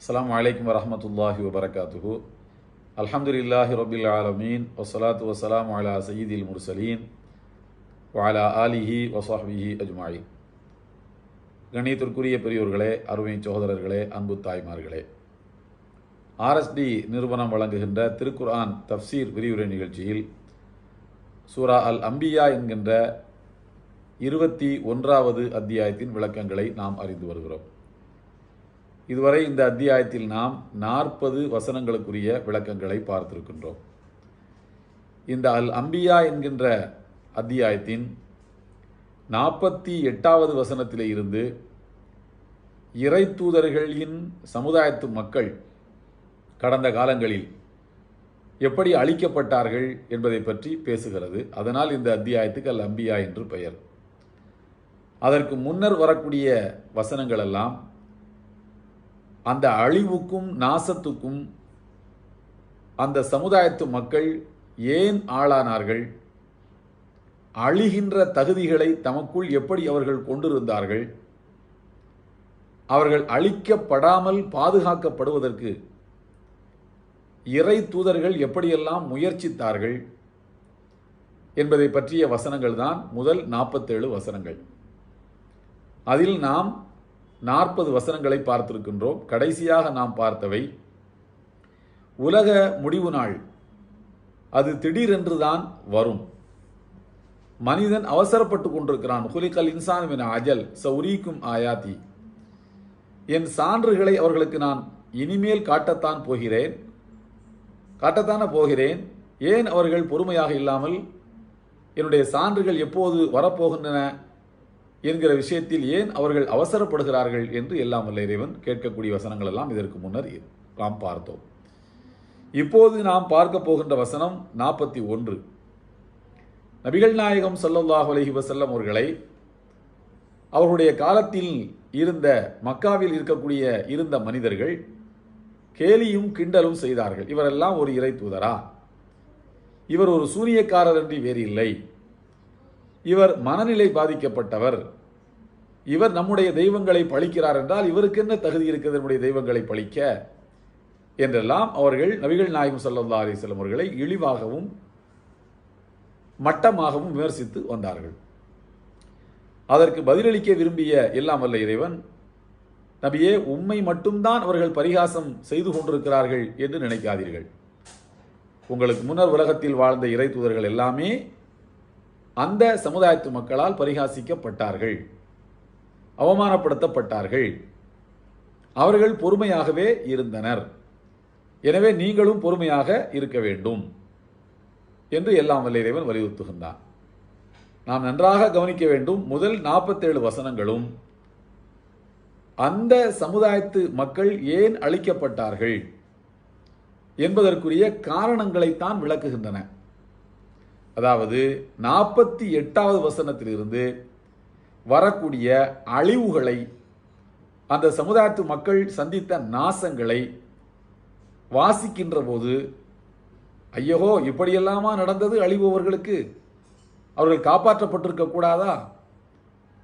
அஸ்ஸலாமு அலைக்கும் வரஹ்மத்துல்லாஹி வபரகாத்துஹு அல்ஹம்துலில்லாஹி ரபில் ஆலமீன் வஸ்ஸலாத்து வசலாம் அலா சயீதில் முர்சலீன் வாலா ஆலிஹி வஸஹ்பிஹி அஜ்மாயி கணியத்திற்குரிய பெரியோர்களே அருமை சகோதரர்களே அன்பு தாய்மார்களே. ஆர்எஸ்டி நிறுவனம் வழங்குகின்ற திருக்குர்ஆன் தஃப்சீர் விரிவுரை நிகழ்ச்சியில் சூரா அல் அம்பியா என்கின்ற இருபத்தி ஒன்றாவது அத்தியாயத்தின் விளக்கங்களை நாம் அறிந்து வருகிறோம். இதுவரை இந்த அத்தியாயத்தில் நாம் நாற்பது வசனங்களுக்குரிய விளக்கங்களை பார்த்திருக்கின்றோம். இந்த அல் அம்பியா என்கின்ற அத்தியாயத்தின் நாற்பத்தி எட்டாவது வசனத்திலே இருந்து இறை தூதர்களின் சமுதாயத்து மக்கள் கடந்த காலங்களில் எப்படி அழிக்கப்பட்டார்கள் என்பதை பற்றி பேசுகிறது. அதனால் இந்த அத்தியாயத்துக்கு அல் அம்பியா என்று பெயர். அதற்கு முன்னர் வரக்கூடிய வசனங்களெல்லாம் அந்த அழிவுக்கும் நாசத்துக்கும் அந்த சமுதாயத்து மக்கள் ஏன் ஆளானார்கள்? அழிகின்ற தகுதிகளை தமக்குள் எப்படி அவர்கள் கொண்டிருந்தார்கள்? அவர்கள் அழிக்கப்படாமல் பாதுகாக்கப்படுவதற்கு இறை தூதர்கள் எப்படியெல்லாம் முயற்சித்தார்கள் என்பதை பற்றிய வசனங்கள் தான் முதல் நாற்பத்தேழு வசனங்கள். அதில் நாம் நாற்பது வசனங்களை பார்த்திருக்கின்றோம். கடைசியாக நாம் பார்த்தவை உலக முடிவு நாள். அது திடீரென்று தான் வரும். மனிதன் அவசரப்பட்டு கொண்டிருக்கிறான். ஹுலிகல் இன்சான் அஜல் சௌரிக்கும் ஆயாத்தி என் சான்றுகளை அவர்களுக்கு நான் இனிமேல் காட்டத்தான் போகிறேன். காட்டத்தான போகிறேன்? ஏன் அவர்கள் பொறுமையாக இல்லாமல் என்னுடைய சான்றுகள் எப்போது வரப்போகின்றன? என்கிற விஷயத்தில் ஏன் அவர்கள் அவசரப்படுகிறார்கள் என்று எல்லாம் வல்ல இறைவன் கேட்கக்கூடிய வசனங்கள் எல்லாம் இதற்கு முன்னர் நாம் பார்த்தோம். இப்போது நாம் பார்க்க போகின்ற வசனம் நாற்பத்தி ஒன்று. நபிகள் நாயகம் சல்லல்லாஹ் அலஹி வசல்லம் அவர்களை அவர்களுடைய காலத்தில் இருந்த மக்காவில் இருக்கக்கூடிய இருந்த மனிதர்கள் கேலியும் கிண்டலும் செய்தார்கள். இவரெல்லாம் ஒரு இறை தூதரா? இவர் ஒரு சூனியக்காரர் என்று வேறு இல்லை. இவர் மனநிலை பாதிக்கப்பட்டவர். இவர் நம்முடைய தெய்வங்களை பழிக்கிறார் என்றால் இவருக்கு என்ன தகுதி இருக்கிறது நம்முடைய தெய்வங்களை பழிக்க? என்றெல்லாம் அவர்கள் நபிகள் நாயகம் சல்லா அலிஸ்லம் அவர்களை இழிவாகவும் மட்டமாகவும் விமர்சித்து வந்தார்கள். அதற்கு பதிலளிக்க விரும்பிய எல்லாம் வல்ல இறைவன் நபியே உண்மை மட்டும்தான் அவர்கள் பரிகாசம் செய்து கொண்டிருக்கிறார்கள் என்று நினைக்காதீர்கள். உங்களுக்கு முன்னர் உலகத்தில் வாழ்ந்த இறை தூதர்கள் எல்லாமே அந்த சமுதாயத்து மக்களால் பரிகாசிக்கப்பட்டார்கள். அவமானப்படுத்தப்பட்டார்கள். அவர்கள் பொறுமையாகவே இருந்தனர். எனவே நீங்களும் பொறுமையாக இருக்க வேண்டும் என்று எல்லாம் வல்ல இறைவன் வலியுறுத்துகின்றான். நாம் நன்றாக கவனிக்க வேண்டும் முதல் நாற்பத்தேழு வசனங்களும் அந்த சமுதாயத்து மக்கள் ஏன் அழிக்கப்பட்டார்கள் என்பதற்குரிய காரணங்களைத்தான் விளக்குகின்றன. அதாவது நாற்பத்தி எட்டாவது வசனத்திலிருந்து வரக்கூடிய அழிவுகளை அந்த சமுதாயத்து மக்கள் சந்தித்த நாசங்களை வாசிக்கின்ற போது ஐயகோ இப்படியெல்லாமா நடந்தது அழிபவர்களுக்கு அவர்கள் காப்பாற்றப்பட்டிருக்க கூடாதா?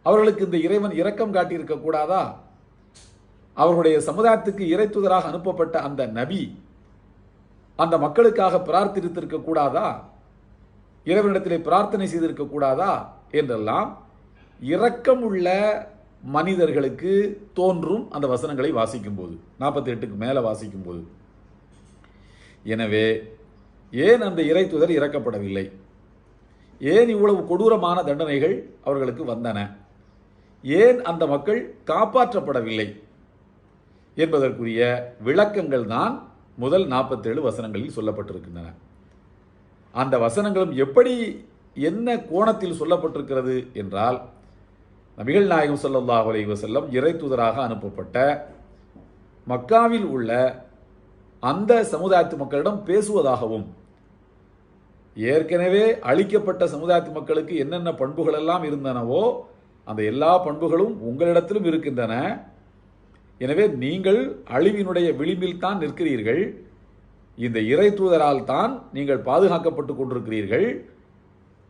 அவர்களுக்கு இந்த இறைவன் இரக்கம் காட்டியிருக்க கூடாதா? அவர்களுடைய சமுதாயத்துக்கு இறை தூதராக அனுப்பப்பட்ட அந்த நபி அந்த மக்களுக்காக பிரார்த்தித்திருக்க கூடாதா? இறைவனிடத்திலே பிரார்த்தனை செய்திருக்க கூடாதா? என்றெல்லாம் இரக்கமுள்ள மனிதர்களுக்கு தோன்றும் அந்த வசனங்களை வாசிக்கும் போது நாற்பத்தி எட்டுக்கு மேலே வாசிக்கும் போது எனவே ஏன் அந்த இறை தூதர் இறக்கப்படவில்லை? ஏன் இவ்வளவு கொடூரமான தண்டனைகள் அவர்களுக்கு வந்தன? ஏன் அந்த மக்கள் காப்பாற்றப்படவில்லை? என்பதற்குரிய விளக்கங்கள் தான் முதல் நாற்பத்தேழு வசனங்களில் சொல்லப்பட்டிருக்கின்றன. அந்த வசனங்களும் எப்படி என்ன கோணத்தில் சொல்லப்பட்டிருக்கிறது என்றால் நபிகள் நாயகம் சொல்லல்லாஹ் அலைஹி வசல்லம் இறை தூதராக அனுப்பப்பட்ட மக்காவில் உள்ள அந்த சமுதாயத்து மக்களிடம் பேசுவதாகவும் ஏற்கனவே அழிக்கப்பட்ட சமுதாயத்து மக்களுக்கு என்னென்ன பண்புகள் எல்லாம் இருந்தனவோ அந்த எல்லா பண்புகளும் உங்களிடத்திலும் இருக்கின்றன. எனவே நீங்கள் அழிவினுடைய விளிம்பில் தான் நிற்கிறீர்கள். இந்த இறை தூதரால் தான் நீங்கள் பாதுகாக்கப்பட்டு கொண்டிருக்கிறீர்கள்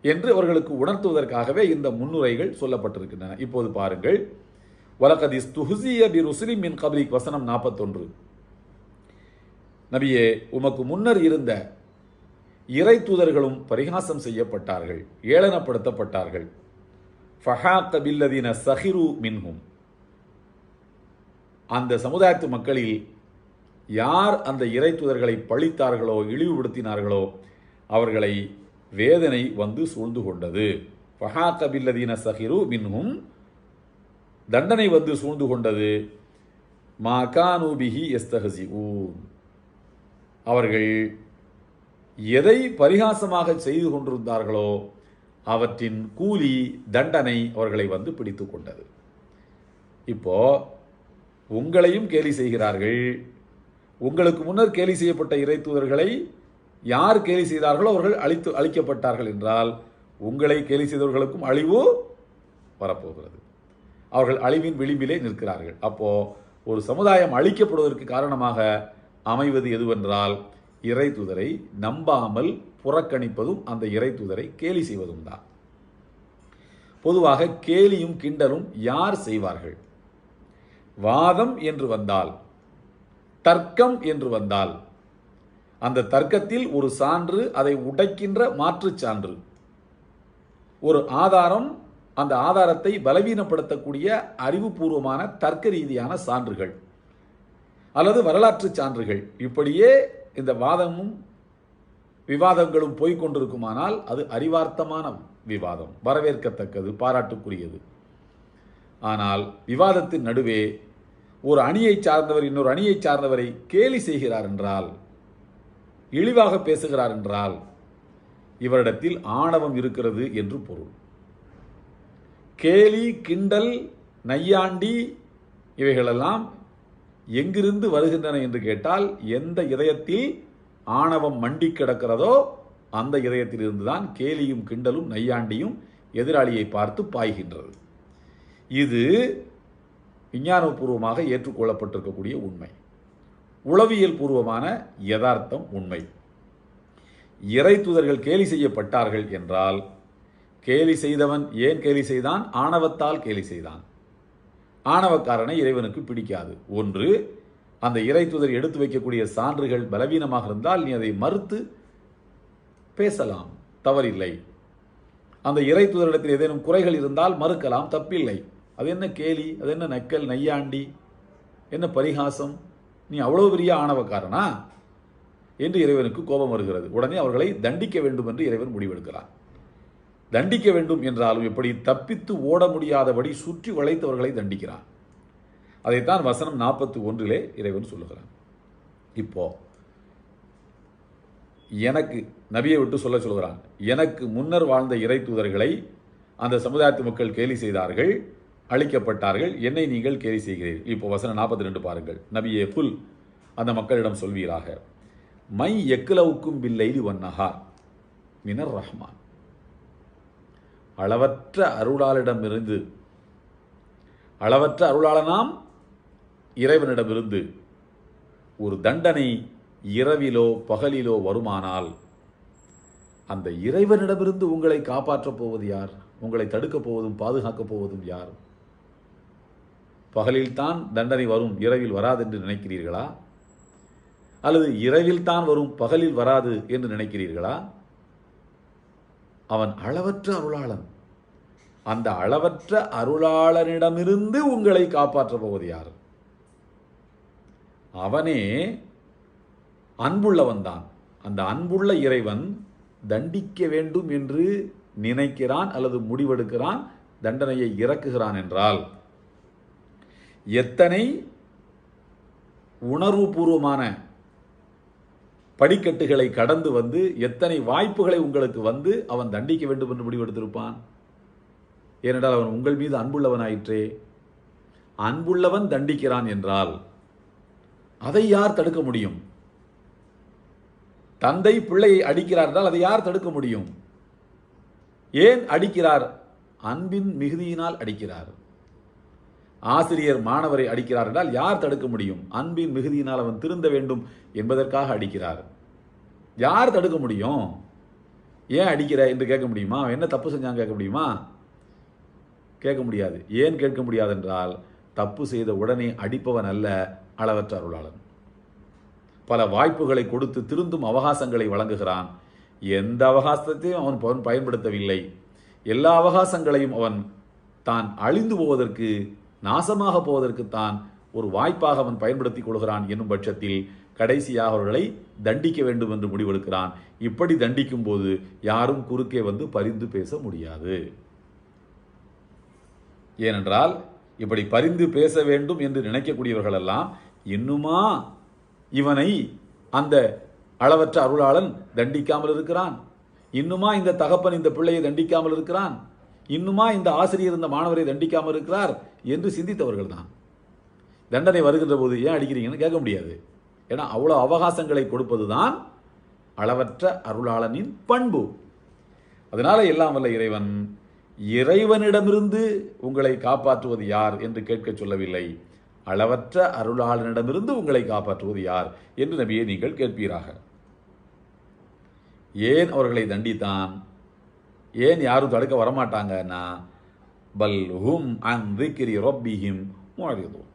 என்று அவர்களுக்கு உணர்த்துவதற்காகவே இந்த முன்னுரைகள் சொல்லப்பட்டிருக்கின்றன. இப்போது பாருங்கள். வலகதிஸ் துஹுசிய பி மின் கபலிக் வசனம் நாற்பத்தொன்று. நபியே உமக்கு முன்னர் இருந்த இறை தூதர்களும் பரிகாசம் செய்யப்பட்டார்கள் ஏளனப்படுத்தப்பட்டார்கள். ஃபஹா பில்லதீன சஹிரு மின்ஹும். அந்த சமுதாயத்து மக்களில் யார் அந்த இறை தூதர்களை பழித்தார்களோ இழிவுபடுத்தினார்களோ அவர்களை வேதனை வந்து சூழ்ந்து கொண்டது. ஃபஹாக்கபில்லதீன சஹிரு மின்ஹும். தண்டனை வந்து சூழ்ந்து கொண்டது. மாகானூபிஹி எஸ்தஹசி அவர்கள் எதை பரிகாசமாக செய்து கொண்டிருந்தார்களோ அவற்றின் கூலி தண்டனை அவர்களை வந்து பிடித்து கொண்டது. இப்போ உங்களையும் கேலி செய்கிறார்கள். உங்களுக்கு முன்னர் கேலி செய்யப்பட்ட இறை தூதர்களை யார் கேலி செய்தார்களோ அவர்கள் அழித்து அழிக்கப்பட்டார்கள் என்றால் உங்களை கேலி செய்தவர்களுக்கும் அழிவு வரப்போகிறது. அவர்கள் அழிவின் விளிம்பிலே நிற்கிறார்கள். அப்போ ஒரு சமுதாயம் அழிக்கப்படுவதற்கு காரணமாக அமைவது எதுவென்றால் இறை தூதரை நம்பாமல் புறக்கணிப்பதும் அந்த இறை தூதரை கேலி செய்வதும் தான். பொதுவாக கேலியும் கிண்டலும் யார் செய்வார்கள்? வாதம் என்று வந்தால் தர்க்கம் என்று வந்தால். அந்த தர்க்கத்தில் ஒரு சான்று அதை உடைக்கின்ற மாற்றுச் சான்று. ஒரு ஆதாரம் அந்த ஆதாரத்தை பலவீனப்படுத்தக்கூடிய அறிவுபூர்வமான தர்க்க ரீதியான சான்றுகள். அல்லது வரலாற்று சான்றுகள். இப்படியே இந்த வாதமும் விவாதங்களும் போய்கொண்டிருக்குமானால் அது அறிவார்த்தமான விவாதம். வரவேற்கத்தக்கது பாராட்டுக்குரியது. ஆனால் விவாதத்தின் நடுவே ஒரு அணியை சார்ந்தவர் இன்னொரு அணியை சார்ந்தவரை கேலி செய்கிறார் என்றால் இழிவாக பேசுகிறார் என்றால் இவரிடத்தில் ஆணவம் இருக்கிறது என்று பொருள். கேலி கிண்டல் நையாண்டி இவைகளெல்லாம் எங்கிருந்து வருகின்றன என்று கேட்டால் எந்த இதயத்தில் ஆணவம் மண்டி கிடக்கிறதோ அந்த இதயத்தில் இருந்துதான் கேலியும் கிண்டலும் நையாண்டியும் எதிராளியை பார்த்து பாய்கின்றது. இது விஞ்ஞானபூர்வமாக ஏற்றுக்கொள்ளப்பட்டிருக்கக்கூடிய உண்மை. உளவியல் பூர்வமான யதார்த்தம் உண்மை. இறை தூதர்கள் கேலி செய்யப்பட்டார்கள் என்றால் கேலி செய்தவன் ஏன் கேலி செய்தான்? ஆணவத்தால் கேலி செய்தான். ஆணவக்காரனை இறைவனுக்கு பிடிக்காது. ஒன்று அந்த இறை தூதர் எடுத்து வைக்கக்கூடிய சான்றுகள் பலவீனமாக இருந்தால் நீ அதை மறுத்து பேசலாம். தவறில்லை. அந்த இறை தூதரிடத்தில் ஏதேனும் குறைகள் இருந்தால் மறுக்கலாம். தப்பில்லை. அது என்ன கேலி? அது என்ன நக்கல் நையாண்டி? என்ன பரிகாசம்? நீ அவ்வளவு பெரிய ஆணவக்காரனா? என்று இறைவனுக்கு கோபம் வருகிறது. உடனே அவர்களை தண்டிக்க வேண்டும் என்று இறைவன் முடிவெடுக்கிறான். தண்டிக்க வேண்டும் என்றாலும் எப்படி தப்பித்து ஓட முடியாதபடி சுற்றி வளைத்தவர்களை தண்டிக்கிறான். அதைத்தான் வசனம் நாற்பத்தி ஒன்றிலே இறைவன் சொல்லுகிறான். இப்போ எனக்கு நபியை விட்டு சொல்ல சொல்கிறான். எனக்கு முன்னர் வாழ்ந்த இறை தூதர்களை அந்த சமுதாயத்து மக்கள் கேலி செய்தார்கள். அழிக்கப்பட்டார்கள். என்னை நீங்கள் கேலி செய்கிறீர்கள் இப்போ வசனம் நாற்பத்தி ரெண்டு பாருங்கள். நபியே புல் அந்த மக்களிடம் சொல்வீராக. மை எக்குலவுக்கும் பில்லைலி வன்னஹார் மினர் ரஹ்மான். அளவற்ற அருளாளிடமிருந்து அளவற்ற அருளாளனாம் இறைவனிடமிருந்து ஒரு தண்டனை இரவிலோ பகலிலோ வருமானால் அந்த இறைவனிடமிருந்து உங்களை காப்பாற்றப் போவது யார்? உங்களை தடுக்கப் போவதும் பாதுகாக்கப் போவதும் யார்? பகலில்தான் தண்டனை வரும் இரவில் வராது என்று நினைக்கிறீர்களா? அல்லது இரவில் தான் வரும் பகலில் வராது என்று நினைக்கிறீர்களா? அவன் அளவற்ற அருளாளன். அந்த அளவற்ற அருளாளனிடமிருந்து உங்களை காப்பாற்றப் போவது யார்? அவனே அன்புள்ளவன் தான் அந்த அன்புள்ள இறைவன் தண்டிக்க வேண்டும் என்று நினைக்கிறான் அல்லது முடிவெடுக்கிறான் தண்டனையை இறக்குகிறான் என்றால் எத்தனை உணர்வுபூர்வமான படிக்கட்டுகளை கடந்து வந்து எத்தனை வாய்ப்புகளை உங்களுக்கு வந்து அவன் தண்டிக்க வேண்டும் என்று முடிவெடுத்திருப்பான்? ஏனென்றால் அவன் உங்கள் மீது அன்புள்ளவனாயிற்றே. அன்புள்ளவன் தண்டிக்கிறான் என்றால் அதை யார் தடுக்க முடியும்? தந்தை பிள்ளையை அடிக்கிறார் என்றால் அதை யார் தடுக்க முடியும்? ஏன் அடிக்கிறார்? அன்பின் மிகுதியினால் அடிக்கிறார். ஆசிரியர் மாணவரை அடிக்கிறார் என்றால் யார் தடுக்க முடியும்? அன்பின் மிகுதியினால் அவன் திருந்த வேண்டும் என்பதற்காக அடிக்கிறார். யார் தடுக்க முடியும்? ஏன் அடிக்கிற என்று கேட்க முடியுமா? அவன் என்ன தப்பு செஞ்சான் கேட்க முடியுமா? கேட்க முடியாது. ஏன் கேட்க முடியாது என்றால் தப்பு செய்த உடனே அடிப்பவன் அல்ல அளவற்ற அருளாளன். பல வாய்ப்புகளை கொடுத்து திருந்தும் அவகாசங்களை வழங்குகிறான். எந்த அவகாசத்தையும் அவன் பயன்படுத்தவில்லை. எல்லா அவகாசங்களையும் அவன் தான் அழிந்து போவதற்கு நாசமாக போவதற்குத்தான் ஒரு வாய்ப்பாக அவன் பயன்படுத்திக் கொள்கிறான் என்னும் பட்சத்தில் கடைசியாக அவர்களை தண்டிக்க வேண்டும் என்று முடிவெடுக்கிறான். இப்படி தண்டிக்கும் போது யாரும் குறுக்கே வந்து பரிந்து பேச முடியாது. ஏனென்றால் இப்படி பரிந்து பேச வேண்டும் என்று நினைக்கக்கூடியவர்கள் எல்லாம் இன்னுமா இவனை அந்த அளவற்ற அருளாளன் தண்டிக்காமல் இருக்கிறான்? இன்னுமா இந்த தகப்பன் இந்த பிள்ளையை தண்டிக்காமல் இருக்கிறான்? இன்னுமா இந்த ஆசிரியர் இந்த மாணவரை தண்டிக்காமல் இருக்கிறார் என்று சிந்தித்தவர்கள் தான் தண்டனை வருகின்ற போது ஏன் அடிக்கிறீங்கன்னு கேட்க முடியாது. ஏன்னா அவ்வளோ அவகாசங்களை கொடுப்பது தான் அளவற்ற அருளாளனின் பண்பு. அதனால எல்லாம் வல்ல இறைவன் இறைவனிடமிருந்து உங்களை காப்பாற்றுவது யார் என்று கேட்க சொல்லவில்லை. அளவற்ற அருளாளனிடமிருந்து உங்களை காப்பாற்றுவது யார் என்று நபியை நீங்கள் கேட்பீராக. ஏன் அவர்களை தண்டித்தான்? ஏன் யாரும் தடுக்க வரமாட்டாங்கன்னா பல் ஹும் அன் திக்ரி ரொப்பிஹிம் முஅரிதுன்.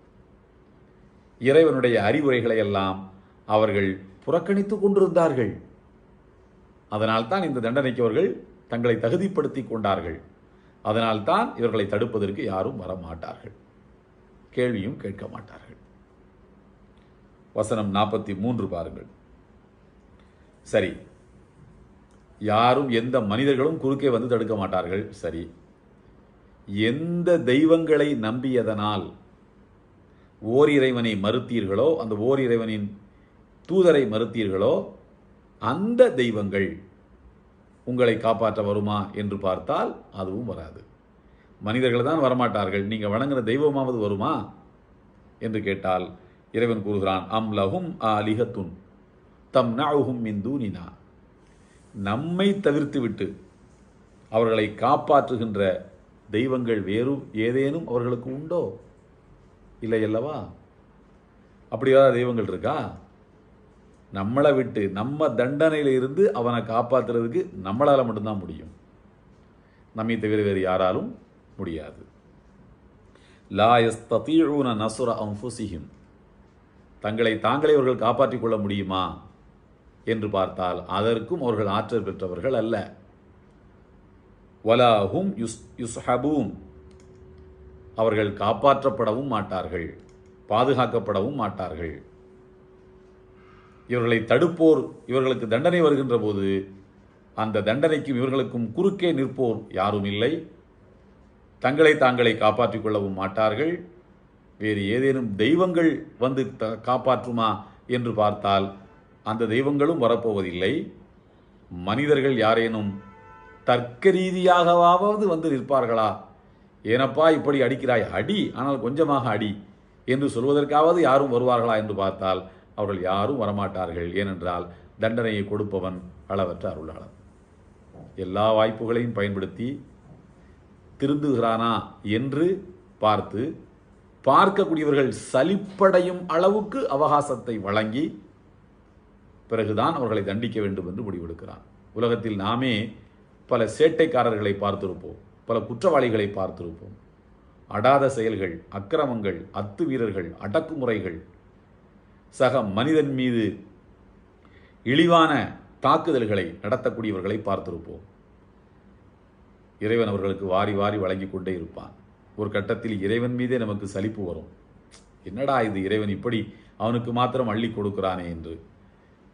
இறைவனுடைய அறிவுரைகளை எல்லாம் அவர்கள் புறக்கணித்துக் கொண்டிருந்தார்கள். அதனால்தான் இந்த தண்டனைக்கு அவர்கள் தங்களை தகுதிப்படுத்திக் கொண்டார்கள். அதனால்தான் இவர்களை தடுப்பதற்கு யாரும் வரமாட்டார்கள். கேள்வியும் கேட்க மாட்டார்கள். வசனம் நாற்பத்தி மூன்று பாருங்கள். சரி யாரும் எந்த மனிதர்களும் குறுக்கே வந்து தடுக்க மாட்டார்கள். சரி. எந்த தெய்வங்களை நம்பியதனால் ஓர் இறைவனை மறுத்தீர்களோ அந்த ஓர் இறைவனின் தூதரை மறுத்தீர்களோ அந்த தெய்வங்கள் உங்களை காப்பாற்ற வருமா என்று பார்த்தால் அதுவும் வராது. மனிதர்கள் தான் வரமாட்டார்கள். நீங்கள் வணங்குற தெய்வமாவது வருமா என்று கேட்டால் இறைவன் கூறுகிறான் அம் லஹும் ஆலிஹத்துன் தம் நஅஹும் மின் தூனினா. நம்மை தவிர்த்துவிட்டு அவர்களை காப்பாற்றுகின்ற தெய்வங்கள் வேறு ஏதேனும் அவர்களுக்கு உண்டோ? இல்லை அல்லவா? அப்படி ஏதாவது தெய்வங்கள் இருக்கா? நம்மளை விட்டு நம்ம தண்டனையில் இருந்து அவனை காப்பாற்றுறதுக்கு நம்மளால் மட்டும்தான் முடியும். நம்மை தவிர வேறு யாராலும் முடியாது. லா யஸ்ததீஊன நசுர அன்ஃபுஸிஹிம் தங்களை தாங்களே அவர்கள் காப்பாற்றிக் கொள்ள முடியுமா? என்று பார்த்தால் அதற்கும் அவர்கள் ஆற்றல் பெற்றவர்கள் அல்ல. வலாஹும் யுஸ் யுஸ்ஹபூம் அவர்கள் காப்பாற்றப்படவும் மாட்டார்கள் பாதுகாக்கப்படவும் மாட்டார்கள். இவர்களை தடுப்போர் இவர்களுக்கு தண்டனை வருகின்ற போது அந்த தண்டனைக்கும் இவர்களுக்கும் குறுக்கே நிற்போர் யாரும் இல்லை. தங்களை தாங்களை காப்பாற்றிக் கொள்ளவும் மாட்டார்கள். வேறு ஏதேனும் தெய்வங்கள் வந்து த- காப்பாற்றுமா என்று பார்த்தால் அந்த தெய்வங்களும் வரப்போவதில்லை. மனிதர்கள் யாரேனும் தர்க்க ரீதியாகவாவது வந்து நிற்பார்களா? ஏனப்பா இப்படி அடிக்கிறாய். அடி ஆனால் கொஞ்சமாக அடி என்று சொல்வதற்காவது யாரும் வருவார்களா என்று பார்த்தால் அவர்கள் யாரும் வரமாட்டார்கள். ஏனென்றால் தண்டனையை கொடுப்பவன் அளவற்ற அருளாளன். எல்லா வாய்ப்புகளையும் பயன்படுத்தி திருந்துகிறானா என்று பார்த்து பார்க்கக்கூடியவர்கள் சலிப்படையும் அளவுக்கு அவகாசத்தை வழங்கி பிறகுதான் அவர்களை தண்டிக்க வேண்டும் என்று முடிவெடுக்கிறான். உலகத்தில் நாமே பல சேட்டைக்காரர்களை பார்த்திருப்போம் பல குற்றவாளிகளை பார்த்திருப்போம். அடாத செயல்கள் அக்கிரமங்கள் அத்து வீரர்கள் அடக்குமுறைகள் சக மனிதன் மீது இழிவான தாக்குதல்களை நடத்தக்கூடியவர்களை பார்த்திருப்போம். இறைவன் அவர்களுக்கு வாரி வாரி வழங்கி கொண்டே இருப்பான். ஒரு கட்டத்தில் இறைவன் மீதே நமக்கு சலிப்பு வரும். என்னடா இது இறைவன் இப்படி அவனுக்கு மாத்திரம் அள்ளி கொடுக்கிறானே என்று.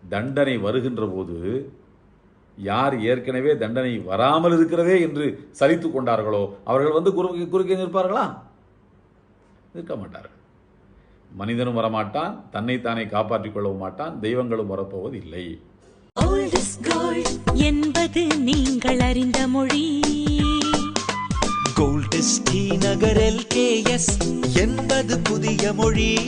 தண்டனை வருகின்ற போது யார் ஏற்கனவே தண்டனை வராமல் இருக்கிறதே என்று சலித்து கொண்டார்களோ அவர்கள் வந்து குறுக்கே குறுக்கே நிற்பார்களா? நிற்க மாட்டார்கள். மனிதனும் வரமாட்டான் தன்னைத்தானே காப்பாற்றிக் கொள்ளவும் மாட்டான் தெய்வங்களும் வரப்போவதில்லை. Old is gold என்பது நீங்கள் அறிந்த மொழி. கோல்டஸ் டி நகர் எல்கேஎஸ் என்பது புதிய மொழி.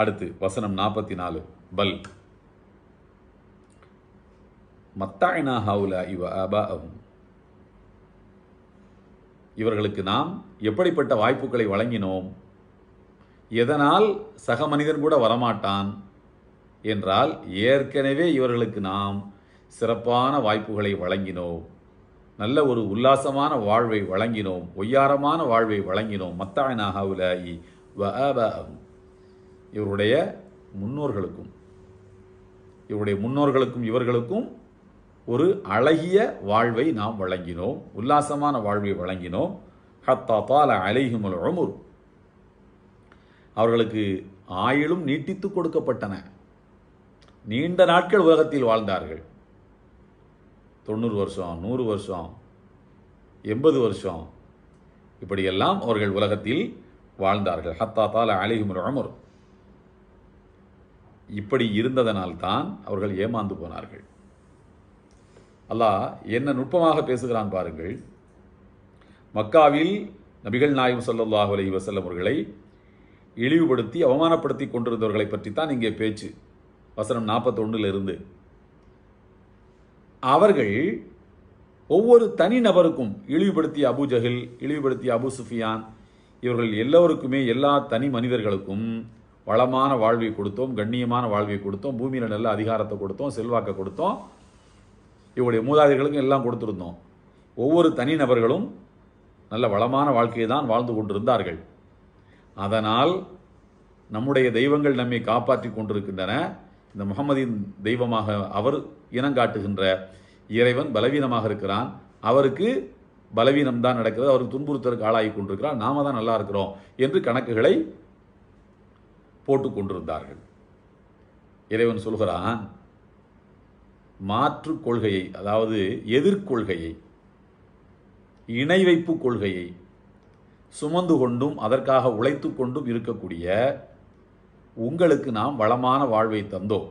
அடுத்து வசனம் நாற்பத்தி நாலு பல். மத்தாயினா ஹவுலா இவ அபாஅஹும் இவர்களுக்கு நாம் எப்படிப்பட்ட வாய்ப்புகளை வழங்கினோம்? எதனால் சக மனிதன் கூட வரமாட்டான்? என்றால் ஏற்கனவே இவர்களுக்கு நாம் சிறப்பான வாய்ப்புகளை வழங்கினோம். நல்ல ஒரு உல்லாசமான வாழ்வை வழங்கினோம். ஒய்யாரமான வாழ்வை வழங்கினோம். மத்தாயினா ஹவுலாயி வ ஆபாஅஹும். இவருடைய முன்னோர்களுக்கும் இவருடைய முன்னோர்களுக்கும் இவர்களுக்கும் ஒரு அழகிய வாழ்வை நாம் வழங்கினோம் உல்லாசமான வாழ்வை வழங்கினோம். ஹத்தா தால அலைஹிமுல் உமுர். அவர்களுக்கு ஆயுளும் நீட்டித்து கொடுக்கப்பட்டன. நீண்ட நாட்கள் உலகத்தில் வாழ்ந்தார்கள். தொண்ணூறு வருஷம் நூறு வருஷம் எண்பது வருஷம் இப்படியெல்லாம் அவர்கள் உலகத்தில் வாழ்ந்தார்கள். ஹத்தா தால அலைஹிமுல் உமுர். இப்படி இருந்ததனால்தான் அவர்கள் ஏமாந்து போனார்கள். அல்லாஹ் என்ன நுட்பமாக பேசுகிறான் பாருங்கள். மக்காவில் நபிகள் நாயகம் ஸல்லல்லாஹு அலி வசல்லம் அவர்களை இழிவுபடுத்தி அவமானப்படுத்தி கொண்டிருந்தவர்களை பற்றி தான் இங்கே பேச்சு. வசனம் நாற்பத்தொன்னுல இருந்து அவர்கள் ஒவ்வொரு தனி நபருக்கும் இழிவுபடுத்திய அபு ஜஹில் இழிவுபடுத்திய அபு சுஃபியான் இவர்கள் எல்லோருக்குமே எல்லா தனி மனிதர்களுக்கும் வளமான வாழ்வை கொடுத்தோம் கண்ணியமான வாழ்வை கொடுத்தோம் பூமியில் நல்ல அதிகாரத்தை கொடுத்தோம் செல்வாக்கை கொடுத்தோம். இவருடைய மூதாதைகளுக்கும் எல்லாம் கொடுத்துருந்தோம். ஒவ்வொரு தனி நபர்களும் நல்ல வளமான வாழ்க்கையை தான் வாழ்ந்து கொண்டிருந்தார்கள். அதனால் நம்முடைய தெய்வங்கள் நம்மை காப்பாற்றி கொண்டிருக்கின்றன. இந்த முகமதின் தெய்வமாக அவர் இனங்காட்டுகின்ற இறைவன் பலவீனமாக இருக்கிறான். அவருக்கு பலவீனம் தான் நடக்கிறது. அவருக்கு துன்புறுத்தலுக்கு ஆளாகி கொண்டிருக்கிறார். நாம தான் நல்லா இருக்கிறோம் என்று கணக்குகளை போட்டு கொண்டிருந்தார்கள் இறைவன் சொல்கிறான் மாற்று கொள்கையை அதாவது எதிர்கொள்கையை இணை வைப்பு கொள்கையை சுமந்து கொண்டும் அதற்காக உழைத்து கொண்டும் இருக்கக்கூடிய உங்களுக்கு நாம் வளமான வாழ்வை தந்தோம்.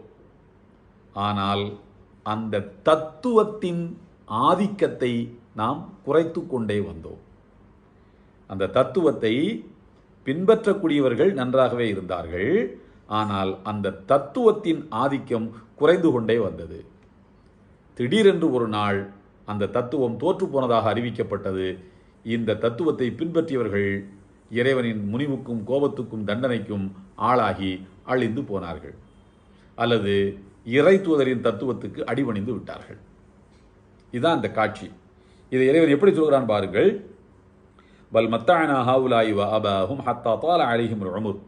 ஆனால் அந்த தத்துவத்தின் ஆதிக்கத்தை நாம் குறைத்து கொண்டே வந்தோம். அந்த தத்துவத்தை பின்பற்றக்கூடியவர்கள் நன்றாகவே இருந்தார்கள். ஆனால் அந்த தத்துவத்தின் ஆதிக்கம் குறைந்து கொண்டே வந்தது. திடீரென்று ஒரு நாள் அந்த தத்துவம் தோற்றுப்போனதாக அறிவிக்கப்பட்டது. இந்த தத்துவத்தை பின்பற்றியவர்கள் இறைவனின் முனிவுக்கும் கோபத்துக்கும் தண்டனைக்கும் ஆளாகி அழிந்து போனார்கள். அல்லது இறை தூதரின் தத்துவத்துக்கு அடிபணிந்து விட்டார்கள். இதுதான் அந்த காட்சி. இதை இறைவன் எப்படி சொல்கிறான் பாருங்கள். பல் மத்தாயனா ஹாவுலாயி வ அபாஹும் ஹத்தா தால அலிஹிம் உமுர்.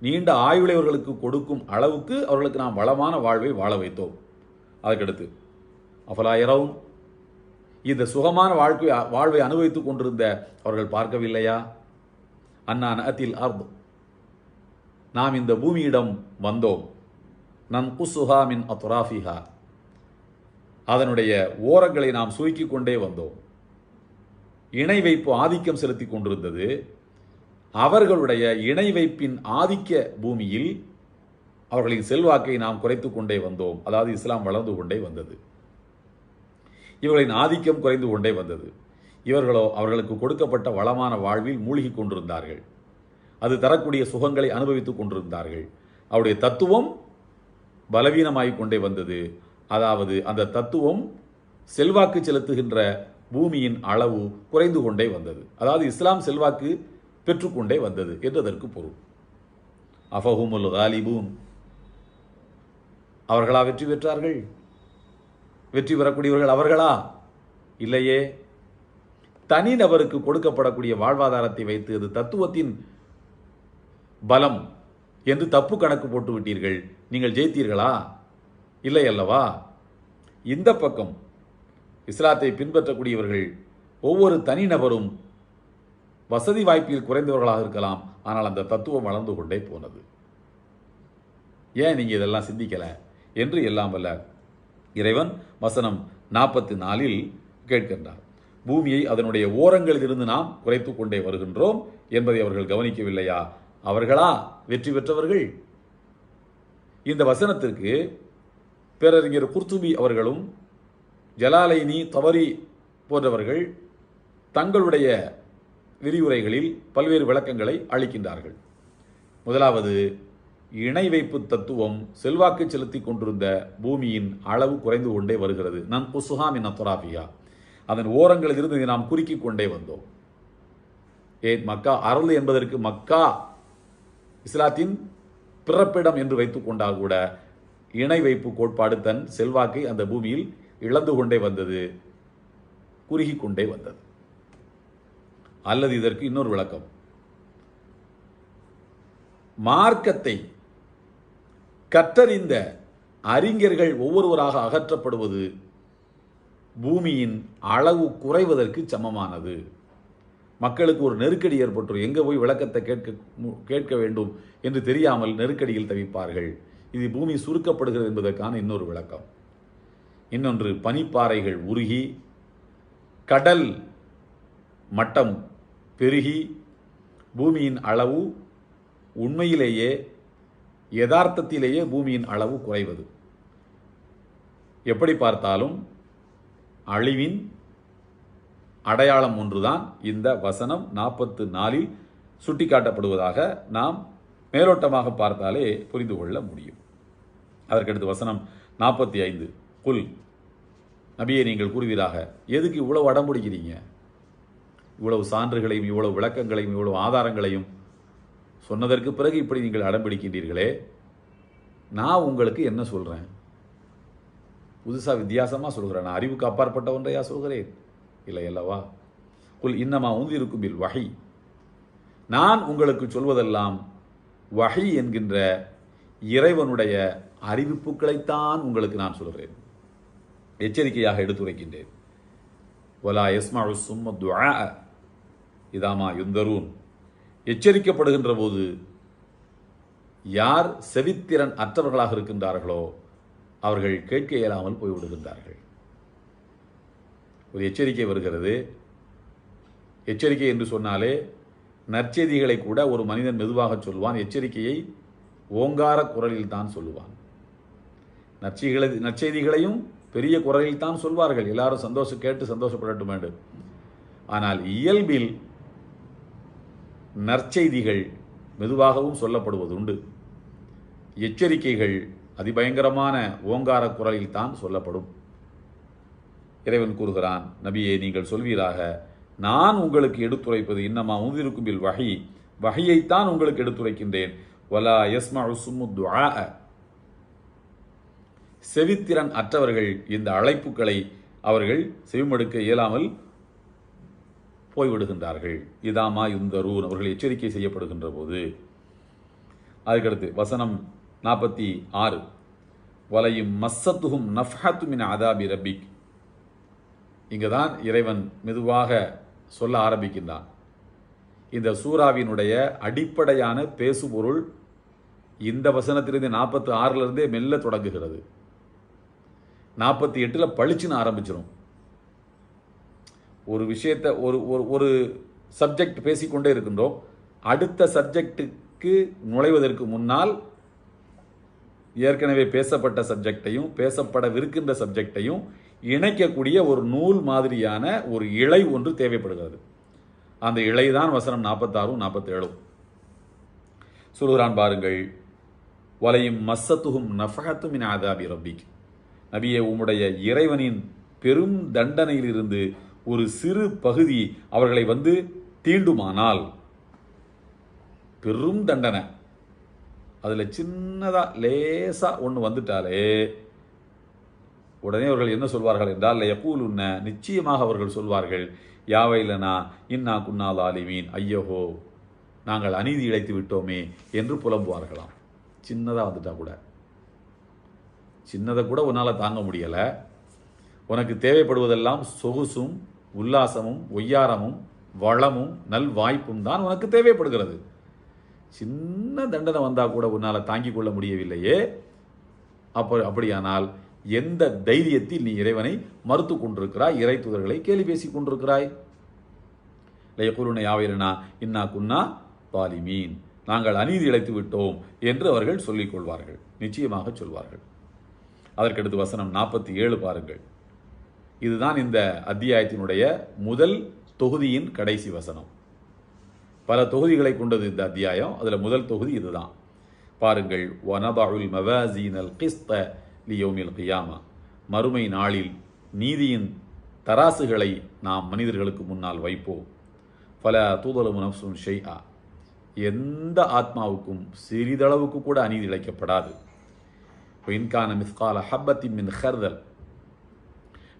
நீண்ட ஆயுளையவர்களுக்கு கொடுக்கும் அளவுக்கு அவர்களுக்கு நாம் வளமான வாழ்வை வாழ வைத்தோம். அதுக்கடுத்து அஃபலா இரவும் இந்த சுகமான வாழ்க்கை வாழ்வை அனுபவித்துக் கொண்டிருந்த அவர்கள் பார்க்கவில்லையா? அண்ணா நஅத்தில் அர்த். நாம் இந்த பூமியிடம் வந்தோம். நன் குசுஹா மின் அத்ராஃபிஹா. அதனுடைய ஓரங்களை நாம் சுருக்கிக் கொண்டே வந்தோம். இணை வைப்பு ஆதிக்கம் செலுத்தி கொண்டிருந்தது. அவர்களுடைய இணை வைப்பின் ஆதிக்க பூமியில் அவர்களின் செல்வாக்கை நாம் குறைத்து கொண்டே வந்தோம். அதாவது இஸ்லாம் வளர்ந்து கொண்டே வந்தது. இவர்களின் ஆதிக்கம் குறைந்து கொண்டே வந்தது. இவர்களோ அவர்களுக்கு கொடுக்கப்பட்ட வளமான வாழ்வில் மூழ்கி கொண்டிருந்தார்கள். அது தரக்கூடிய சுகங்களை அனுபவித்துக் கொண்டிருந்தார்கள். அவருடைய தத்துவம் பலவீனமாகிக் கொண்டே வந்தது. அதாவது அந்த தத்துவம் செல்வாக்கு செலுத்துகின்ற பூமியின் அளவு குறைந்து கொண்டே வந்தது. அதாவது இஸ்லாம் செல்வாக்கு பெற்றுக்கொண்டே வந்தது என்றதற்கு பொருள். அஃபஹுமுல் காலிபூன். அவர்களா வெற்றி பெற்றார்கள்? வெற்றி பெறக்கூடியவர்கள் அவர்களா? இல்லையே. தனிநபருக்கு கொடுக்கப்படக்கூடிய வாழ்வாதாரத்தை வைத்து அது தத்துவத்தின் பலம் என்று தப்பு கணக்கு போட்டு விட்டீர்கள் நீங்கள் ஜெயித்தீர்களா? இல்லை அல்லவா? இந்த பக்கம் இஸ்லாத்தை பின்பற்றக்கூடியவர்கள் ஒவ்வொரு தனிநபரும் வசதி வாய்ப்பில் குறைந்தவர்களாக இருக்கலாம். ஆனால் அந்த தத்துவம் வளர்ந்து கொண்டே போனது. ஏன் நீங்கள் இதெல்லாம் சிந்திக்கல? என்று எல்லாம் வல்ல இறைவன் வசனம் நாற்பத்தி நாலில் கேட்கின்றார். பூமியை அதனுடைய ஓரங்களில் இருந்து நாம் குறைத்து கொண்டே வருகின்றோம் என்பதை அவர்கள் கவனிக்கவில்லையா? அவர்களா? வெற்றி பெற்றவர்கள்? இந்த வசனத்திற்கு பேரறிஞர் குர்துபி அவர்களும் ஜலாலைனி தவரி போன்றவர்கள் தங்களுடைய விரிவுரைகளில் பல்வேறு விளக்கங்களை அளிக்கின்றார்கள். முதலாவது இணை வைப்பு தத்துவம் செல்வாக்கு செலுத்தி கொண்டிருந்த பூமியின் அளவு குறைந்து கொண்டே வருகிறது. நன் குசுஹாமின் தொராபியா அதன் ஓரங்களில் இருந்து இதை நாம் குறுக்கிக் கொண்டே வந்தோம். ஏன் மக்கா அருள் என்பதற்கு மக்கா இஸ்லாத்தின் பிறப்பிடம் என்று வைத்துக்கொண்டால் கூட இணை வைப்பு கோட்பாடு தன் செல்வாக்கை அந்த பூமியில் இழந்து கொண்டே வந்தது குறுகி கொண்டே வந்தது. அல்லது இதற்கு இன்னொரு விளக்கம். மார்க்கத்தை கற்றறிந்த அறிஞர்கள் ஒவ்வொருவராக அகற்றப்படுவது பூமியின் அளவு குறைவதற்கு சமமானது. மக்களுக்கு ஒரு நெருக்கடி ஏற்பட்டுரும். எங்கே போய் விளக்கத்தை கேட்க கேட்க வேண்டும் என்று தெரியாமல் நெருக்கடியில் தவிப்பார்கள். இது பூமி சுருக்கப்படுகிறது என்பதற்கான இன்னொரு விளக்கம். இன்னொன்று பனிப்பாறைகள் உருகி கடல் மட்டம் பெருகி பூமியின் அளவு உண்மையிலேயே யதார்த்தத்திலேயே பூமியின் அளவு குறைவது. எப்படி பார்த்தாலும் அழிவின் அடையாளம் ஒன்றுதான் இந்த வசனம் நாற்பத்து நாலில் சுட்டிக்காட்டப்படுவதாக நாம் மேலோட்டமாக பார்த்தாலே புரிந்து கொள்ள முடியும். அதற்கடுத்து வசனம் நாற்பத்தி ஐந்து. குல். நபியை நீங்கள் கூறுவீராக எதுக்கு இவ்வளவு அடம்பிடிக்கிறீங்க? இவ்வளவு சான்றுகளையும் இவ்வளவு விளக்கங்களையும் இவ்வளவு ஆதாரங்களையும் சொன்னதற்கு பிறகு இப்படி நீங்கள் அடம்பிடிக்கின்றீர்களே? நான் உங்களுக்கு என்ன சொல்கிறேன் புதுசாக வித்தியாசமாக சொல்கிறேன். நான் அறிவுக்கு அப்பாற்பட்ட ஒன்றையா சொல்கிறேன். இல்லை அல்லவா? குல் இன்னமா உந்திருக்கும் பில் வகை நான் உங்களுக்கு சொல்வதெல்லாம் வகை என்கின்ற இறைவனுடைய அறிவிப்புகளைத்தான் உங்களுக்கு நான் சொல்கிறேன். எச்சரிக்கையாக எடுத்துரைக்கின்றேன். சும்ம துஆ இதாமா யுந்தரூன். எச்சரிக்கப்படுகின்ற போது யார் செவித்திறன் அற்றவர்களாக இருக்கின்றார்களோ அவர்கள் கேட்க இயலாமல் போய்விடுகின்றார்கள். ஒரு எச்சரிக்கை வருகிறது. எச்சரிக்கை என்று சொன்னாலே நற்செய்திகளை கூட ஒரு மனிதன் மெதுவாக சொல்வான் எச்சரிக்கையை ஓங்கார குரலில் தான் சொல்லுவான். நற்செய்திகளை நற்செய்திகளையும் பெரிய குரலில் தான் சொல்வார்கள். எல்லாரும் சந்தோஷம் கேட்டு சந்தோஷப்படட்டும் வேண்டும் ஆனால் இயல்பில் நற்செய்திகள் மெதுவாகவும் சொல்லப்படுவது உண்டு எச்சரிக்கைகள் அதிபயங்கரமான ஓங்கார குரலில் தான் சொல்லப்படும். இறைவன் கூறுகிறான் நபியை நீங்கள் சொல்வீராக நான் உங்களுக்கு எடுத்துரைப்பது இன்னமா உந்திருக்கும் பில் வகை வகையைத்தான் உங்களுக்கு எடுத்துரைக்கின்றேன். வலா எஸ்மா சும்மு துஆ செவித்திறன் அற்றவர்கள் இந்த அழைப்புகளை அவர்கள் செவிமடுக்க இயலாமல் போய்விடுகின்றார்கள். இதாமா யுந்தரூன் அவர்கள் எச்சரிக்கை செய்யப்படுகின்ற போது அதுக்கடுத்து வசனம் நாற்பத்தி ஆறு. வலையும் மஸ்ஸத்துகும் நஃப்ஹத்து அதாபி ரபிக் இங்கே தான் இறைவன் மெதுவாக சொல்ல ஆரம்பிக்கின்றான். இந்த சூறாவினுடைய அடிப்படையான பேசுபொருள் இந்த வசனத்திலிருந்து நாற்பத்தி ஆறிலிருந்தே மெல்ல தொடங்குகிறது. நாற்பத்தி எட்டில் பளிச்சுன்னு ஆரம்பிச்சிடும் ஒரு விஷயத்தை ஒரு ஒரு ஒரு சப்ஜெக்ட் பேசிக்கொண்டே இருக்கின்றோம். அடுத்த சப்ஜெக்டுக்கு நுழைவதற்கு முன்னால் ஏற்கனவே பேசப்பட்ட சப்ஜெக்டையும் பேசப்படவிருக்கின்ற சப்ஜெக்டையும் இணைக்கக்கூடிய ஒரு நூல் மாதிரியான ஒரு இழை ஒன்று தேவைப்படுகிறது. அந்த இழை தான் வசனம் நாற்பத்தாறும் நாற்பத்தேழும். சொல்கிறான் பாருங்கள். வலையும் மஸ்ஸத்துகும் நஃபகத்தும் இன் ஆதாபி ரப்பிக்கு நபியே உம்முடைய இறைவனின் பெரும் தண்டனையிலிருந்து ஒரு சிறு பகுதி அவர்களை வந்து தீண்டுமானால் பெரும் தண்டனை. அதில் சின்னதாக லேசாக ஒன்று வந்துட்டாலே உடனே அவர்கள் என்ன சொல்வார்கள் என்றால் யகூல் உன்ன நிச்சயமாக அவர்கள் சொல்வார்கள் யாவைலனா இன்னா குன்னால் ஆலிமீன் ஐயோஹோ நாங்கள் அநீதி இழைத்து விட்டோமே என்று புலம்புவார்களாம். சின்னதாக வந்துட்டா கூட. சின்னதை கூட உன்னால் தாங்க முடியலை. உனக்கு தேவைப்படுவதெல்லாம் சொகுசும் உல்லாசமும் ஒய்யாரமும் வளமும் நல் வாய்ப்பும் தான் உனக்கு தேவைப்படுகிறது. சின்ன தண்டனை வந்தால் கூட உன்னால் தாங்கிக் கொள்ள முடியவில்லையே. அப்போ அப்படியானால் எந்த தைரியத்தில் நீ இறைவனை மறுத்து கொண்டிருக்கிறாய்? இறை தூதர்களை கேலி பேசி கொண்டிருக்கிறாய். லயகுலுன யாவிரனா இன்னா குன்னா பாலிமீன் நாங்கள் அநீதி இழைத்து விட்டோம் என்று அவர்கள் சொல்லிக் கொள்வார்கள். நிச்சயமாக சொல்வார்கள். அதற்கடுத்து வசனம் நாற்பத்தி ஏழு பாருங்கள். இதுதான் இந்த அத்தியாயத்தினுடைய முதல் தொகுதியின் கடைசி வசனம். பல தொகுதிகளை கொண்டது இந்த அத்தியாயம். அதில் முதல் தொகுதி இதுதான். பாருங்கள் வனபுல் மவாசீனல் கிஸ்த லியோமில் கியாமா. மறுமை நாளில் நீதியின் தராசுகளை நாம் மனிதர்களுக்கு முன்னால் வைப்போம். பல தூதலும் நப்சும் ஷெய்ஆ எந்த ஆத்மாவுக்கும் சிறிதளவுக்கு கூட அநீதி இழைக்கப்படாது. இன்கான மிஸ்கால ஹப்பத்தி மின் ஹர்தல்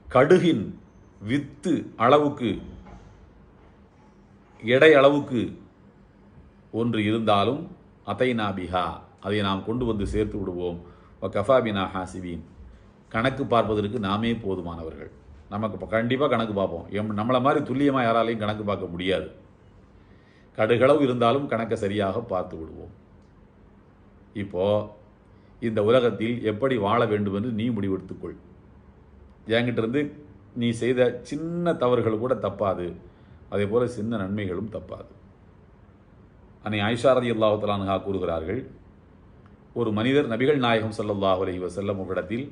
கடுகின் வித்து அளவுக்கு எடை அளவுக்கு ஒன்று இருந்தாலும் அத்தைனா பிஹா அதை நாம் கொண்டு வந்து சேர்த்து விடுவோம். வ கஃபாபினா ஹாசிபீன். கணக்கு பார்ப்பதற்கு நாமே போதுமானவர்கள். நமக்கு கண்டிப்பாக கணக்கு பார்ப்போம். எம் நம்மளை மாதிரி துல்லியமாக யாராலையும் கணக்கு பார்க்க முடியாது. கடுகளவு இருந்தாலும் கணக்கை சரியாக பார்த்து விடுவோம். இப்போது இந்த உலகத்தில் எப்படி வாழ வேண்டும் என்று நீ முடிவெடுத்துக்கொள். என்கிட்ட இருந்து நீ செய்த சின்ன தவறுகள் கூட தப்பாது. அதே போல் சின்ன நன்மைகளும் தப்பாது. அன்னை ஐஷாரதி அல்லாஹலானுகா கூறுகிறார்கள் ஒரு மனிதர் நபிகள் நாயகம் ஸல்லல்லாஹு இவர் வஸல்லம் இடத்தில்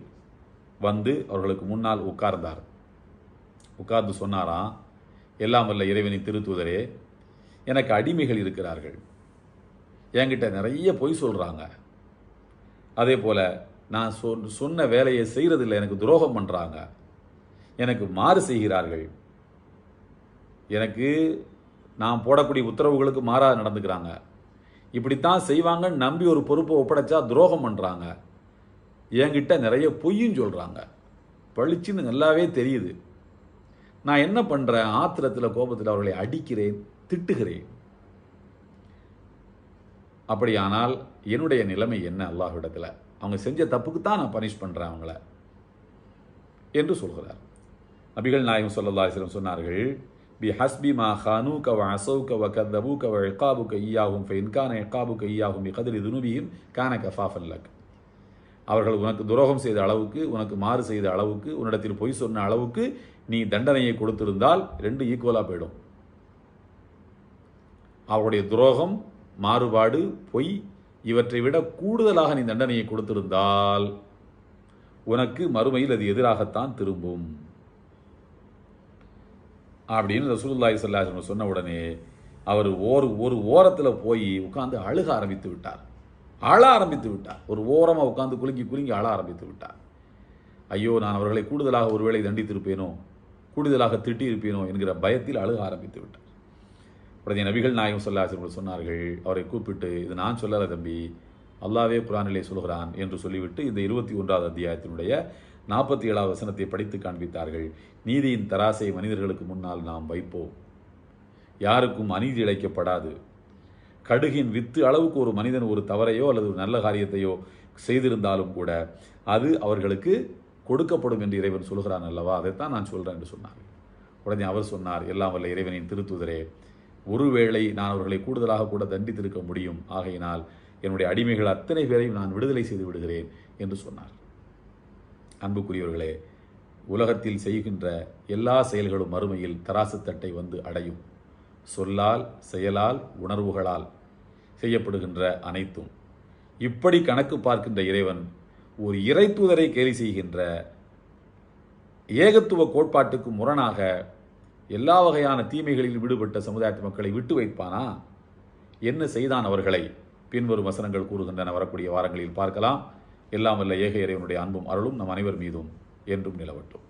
வந்து அவர்களுக்கு முன்னால் உட்கார்ந்தார். உட்கார்ந்து சொன்னாராம் எல்லாம் வல்ல இறைவனை திருத்துதரே எனக்கு அடிமைகள் இருக்கிறார்கள். என்கிட்ட நிறைய பொய் சொல்கிறாங்க அதே போல் நான் சொ சொன்ன வேலையை செய்கிறதில்ல எனக்கு துரோகம் பண்ணுறாங்க எனக்கு மாறு செய்கிறார்கள். எனக்கு நான் போடக்கூடிய உத்தரவுகளுக்கு மாறாக நடந்துக்கிறாங்க. இப்படித்தான் செய்வாங்கன்னு நம்பி ஒரு பொறுப்பை ஒப்படைச்சா துரோகம் பண்ணுறாங்க என்கிட்ட நிறைய பொய்யும் சொல்கிறாங்க பளிச்சுன்னு நல்லாவே தெரியுது. நான் என்ன பண்ணுறேன் ஆத்திரத்தில் கோபத்தில் அவர்களை அடிக்கிறேன் திட்டுகிறேன். அப்படியானால் என்னுடைய நிலைமை என்ன அல்லாஹ்விடத்தில்? அவங்க செஞ்ச தப்புக்கு தான் நான் பனிஷ் பண்ணுறேன் அவங்கள. என்று சொல்கிறார். நபிகள் நாயகம் ஸல்லல்லாஹு சொன்னார்கள் பி ஹஸ்பி மா ஹானு கவ அசௌ கவ கதபு கவ இகாபுக கையாகும் ஃப இன்கான கையாகும் ஈயாகும் பி கதிரி துனுபியும் கான கஃபாஃபன் லக். அவர்கள் உனக்கு துரோகம் செய்த அளவுக்கு உனக்கு மாறு செய்த அளவுக்கு உன்னிடத்தில் பொய் சொன்ன அளவுக்கு நீ தண்டனையை கொடுத்திருந்தால் ரெண்டு ஈக்குவலாக போயிடும். அவருடைய துரோகம் மாறுபாடு பொய் இவற்றை விட கூடுதலாக நீ தண்டனையை கொடுத்திருந்தால் உனக்கு மறுமையில் அது எதிராகத்தான் திரும்பும். அப்படின்னு ரசூலுல்லாஹி ஸல்லல்லாஹு சொன்ன உடனே அவர் ஒரு ஒரு ஓரத்தில் போய் உட்காந்து அழுக ஆரம்பித்து விட்டார். அழ ஆரம்பித்து விட்டார். ஒரு ஓரமாக உட்காந்து குலுங்கி குலுங்கி அழ ஆரம்பித்து விட்டார். ஐயோ நான் அவர்களை கூடுதலாக ஒருவேளை தண்டித்திருப்பேனோ கூடுதலாக திட்டியிருப்பேனோ என்கிற பயத்தில் அழுக ஆரம்பித்து விட்டார். உடனே நபிகள் நாயகம் சொல்லாசிரியர்கள் சொன்னார்கள் அவரை கூப்பிட்டு இது நான் சொல்லல தம்பி அல்லாவே குரானிலே சொல்கிறான் என்று சொல்லிவிட்டு இந்த இருபத்தி ஒன்றாவது அத்தியாயத்தினுடைய நாற்பத்தி ஏழாவது வசனத்தை படித்து காண்பித்தார்கள். நீதியின் தராசை மனிதர்களுக்கு முன்னால் நாம் வைப்போம். யாருக்கும் அநீதி இழைக்கப்படாது. கடுகின் வித்து அளவுக்கு ஒரு மனிதன் ஒரு தவறையோ அல்லது ஒரு நல்ல காரியத்தையோ செய்திருந்தாலும் கூட அது அவர்களுக்கு கொடுக்கப்படும் என்று இறைவன் சொல்கிறான் அல்லவா? அதைத்தான் நான் சொல்கிறேன் என்று சொன்னார் உடனே அவர் சொன்னார் எல்லாம் வல்ல இறைவனின் திருத்துதரே ஒருவேளை நான் அவர்களை கூடுதலாக கூட தண்டித்திருக்க முடியும். ஆகையினால் என்னுடைய அடிமைகள் அத்தனை பேரையும் நான் விடுதலை செய்து விடுகிறேன் என்று சொன்னார். அன்புக்குரியவர்களே உலகத்தில் செய்கின்ற எல்லா செயல்களும் மறுமையில் தராசு தட்டை வந்து அடையும். சொல்லால் செயலால் உணர்வுகளால் செய்யப்படுகின்ற அனைத்தும். இப்படி கணக்கு பார்க்கின்ற இறைவன் ஒரு இறைத்தூதரை கேலி செய்கின்ற ஏகத்துவ கோட்பாட்டுக்கு முரணாக எல்லா வகையான தீமைகளில் விடுபட்ட சமுதாயத்து மக்களை விட்டு வைப்பானா? என்ன செய்தான் அவர்களை? பின்வரும் வசனங்கள் கூறுகின்றன. வரக்கூடிய வாரங்களில் பார்க்கலாம். எல்லாம் வல்ல ஏக இறைவனுடைய அன்பும் அருளும் நம் அனைவர் மீதும் என்றும் நிலவட்டும்.